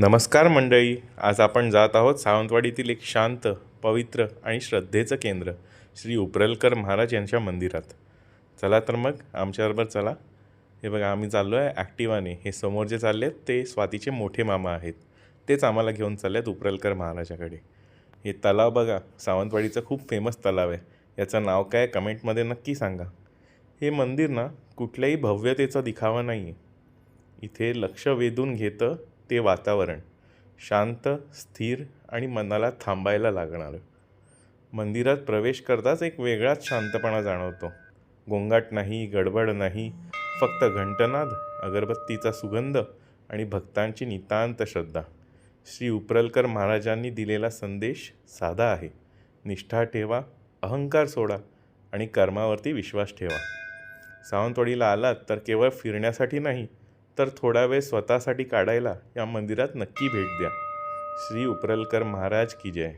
नमस्कार मंडळी आज आपण जात आहोत सावंतवाडीतील एक शांत पवित्र आणि श्रद्धेचं केंद्र श्री उपरलकर महाराज यांच्या मंदिरात. चला तर मग आमच्याबरोबर चला. हे बघा आम्ही चाललो आहे ॲक्टिवाने हे समोर जे चालले आहेत ते स्वातीचे मोठे मामा आहेत. तेच आम्हाला घेऊन चालले आहेत उपरलकर महाराजाकडे. हे तलाव बघा सावंतवाडीचं खूप फेमस तलाव आहे. याचं नाव काय कमेंटमध्ये नक्की सांगा. हे मंदिर ना कुठल्याही भव्यतेचा दिखावा नाही आहे इथे लक्ष वेधून घेतं ते वातावरण शांत स्थिर आणि मनाला थांबायला लागणारं. मंदिरात प्रवेश करताच एक वेगळाच शांतपणा जाणवतो. गोंगाट नाही गडबड नाही फक्त घंटनाद अगरबत्तीचा सुगंध आणि भक्तांची नितांत श्रद्धा. श्री उपरलकर महाराजांनी दिलेला संदेश साधा आहे. निष्ठा ठेवा अहंकार सोडा आणि कर्मावरती विश्वास ठेवा. सावंतवाडीला आलात तर केवळ फिरण्यासाठी नाही तर थोडा वेळ स्वतःसाठी काढायला या मंदिरात नक्की भेट द्या. श्री उपरलकर महाराज की जय.